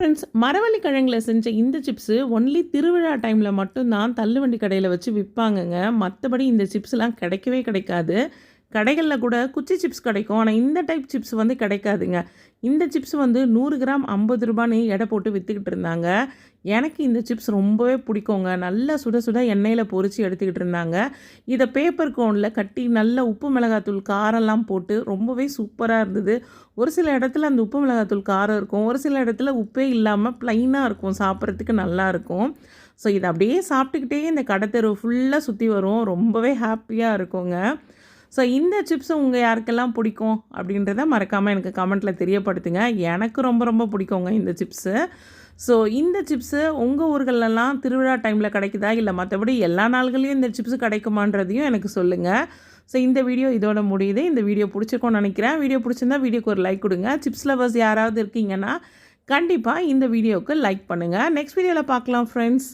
Friends மரவள்ளி கிழங்கில் செஞ்ச இந்த சிப்ஸு ஒன்லி திருவிழா டைமில் மட்டும்தான் தள்ளுவண்டி கடையில் வச்சு விற்பாங்கங்க மற்றபடி இந்த சிப்ஸ்லாம் கிடைக்கவே கிடைக்காது. கடைகளில் கூட குச்சி சிப்ஸ் கிடைக்கும். ஆனால் இந்த டைப் சிப்ஸ் வந்து கிடைக்காதுங்க. இந்த சிப்ஸ் வந்து நூறு கிராம் ஐம்பது ரூபான்னு எடை போட்டு விற்றுக்கிட்டு இருந்தாங்க. எனக்கு இந்த சிப்ஸ் ரொம்பவே பிடிக்குங்க. நல்லா சுட சுட எண்ணெயில் பொரித்து எடுத்துக்கிட்டு இருந்தாங்க. இதை பேப்பர் கோனில் கட்டி நல்ல உப்பு மிளகாத்தூள் காரம்லாம் போட்டு ரொம்பவே சூப்பராக இருந்தது. ஒரு சில இடத்துல அந்த உப்பு மிளகாத்தூள் காரம் இருக்கும். ஒரு சில இடத்துல உப்பே இல்லாமல் ப்ளைனாக இருக்கும். சாப்பிட்றதுக்கு நல்லாயிருக்கும் ஸோ இதை அப்படியே சாப்பிட்டுக்கிட்டே இந்த கடத்தெரு ஃபுல்லாக சுற்றி வரும். ரொம்பவே ஹாப்பியாக இருக்குங்க. ஸோ இந்த சிப்ஸ் உங்கள் யாருக்கெல்லாம் பிடிக்கும் அப்படின்றத மறக்காமல் எனக்கு கமெண்ட்டில் தெரியப்படுத்துங்க. எனக்கு ரொம்ப ரொம்ப பிடிக்குங்க இந்த சிப்ஸு ஸோ இந்த சிப்ஸு உங்கள் ஊர்களெல்லாம் திருவிழா டைமில் கிடைக்குதா? இல்லை மற்றபடி எல்லா நாள்களையும் இந்த சிப்ஸு கிடைக்குமான்றதையும் எனக்கு சொல்லுங்கள் ஸோ இந்த வீடியோ இதோட முடியுது. இந்த வீடியோ பிடிச்சிருக்கோன்னு நினைக்கிறேன். வீடியோ பிடிச்சிருந்தா வீடியோக்கு ஒரு லைக் கொடுங்க. சிப்ஸ் லவர்ஸ் யாராவது இருக்கீங்கன்னா கண்டிப்பாக இந்த வீடியோவுக்கு லைக் பண்ணுங்கள் நெக்ஸ்ட் வீடியோவில் பார்க்கலாம் ஃப்ரெண்ட்ஸ்